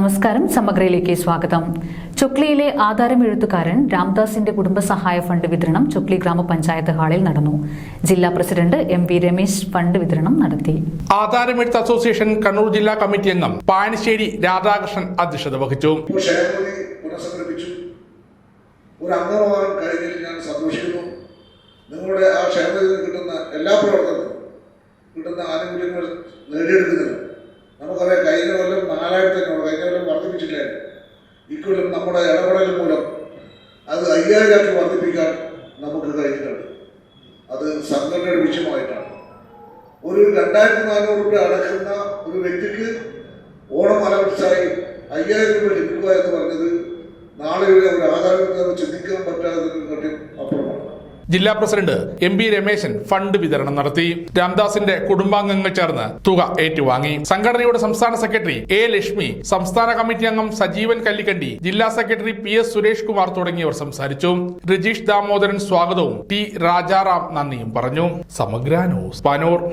നമസ്കാരം സമഗ്രയിലേക്ക് സ്വാഗതം. ചൊക്ലിയിലെ ആധാരം എഴുത്തുകാരൻ രാംദാസിന്റെ കുടുംബസഹായ ഫണ്ട് വിതരണം ചൊക്ലി ഗ്രാമപഞ്ചായത്ത് ഹാളിൽ നടന്നു. ജില്ലാ president M V Ramesh fund വിതരണം നടത്തി. ആധാരം എഴുത്ത് അസോസിയേഷൻ കണ്ണൂർ ജില്ലാ കമ്മിറ്റി അംഗം പായനിശ്ശേരി രാധാകൃഷ്ണൻ അധ്യക്ഷത വഹിച്ചു. ഒരു അംഗമാകാൻ കഴിഞ്ഞതിൽ ഞാൻ സന്തോഷിക്കുന്നു. നിങ്ങളുടെ ആ ക്ഷേമത്തിൽ കിട്ടുന്ന എല്ലാ പ്രവർത്തനങ്ങളും കിട്ടുന്ന ആനുകൂല്യങ്ങൾ നേടിയെടുക്കുന്നതിന് ഇക്കൊല്ലം നമ്മുടെ ഇടപെടൽ മൂലം അത് അയ്യായിരമാക്കി വർദ്ധിപ്പിക്കാൻ നമുക്ക് കഴിഞ്ഞിട്ടുണ്ട് അത് സംഘടനയുടെ വിഷയമായിട്ടാണ് ഒരു രണ്ടായിരത്തി നാനൂറ് രൂപ അടക്കുന്ന ഒരു വ്യക്തിക്ക് ഓണം അലവൻസായി അയ്യായിരം രൂപ ലഭിക്കുക എന്ന് പറഞ്ഞത് നാളെ ഒരു ആധാരത്തിന് ചിന്തിക്കാൻ പറ്റാതെ അപ്പുറമാണ് ജില്ലാ president M B Rameshan fund വിതരണം നടത്തി. രാംദാസിന്റെ കുടുംബാംഗങ്ങൾ ചേർന്ന് തുക ഏറ്റുവാങ്ങി. സംഘടനയുടെ സംസ്ഥാന സെക്രട്ടറി എ ലക്ഷ്മി സംസ്ഥാന കമ്മിറ്റി അംഗം സജീവൻ കല്ലിക്കണ്ടി ജില്ലാ secretary P S Suresh Kumar തുടങ്ങിയവർ സംസാരിച്ചു. രജീഷ് ദാമോദരൻ സ്വാഗതവും ടി രാജാറാം നന്ദിയും പറഞ്ഞു. സമഗ്ര ന്യൂസ് പനൂർ.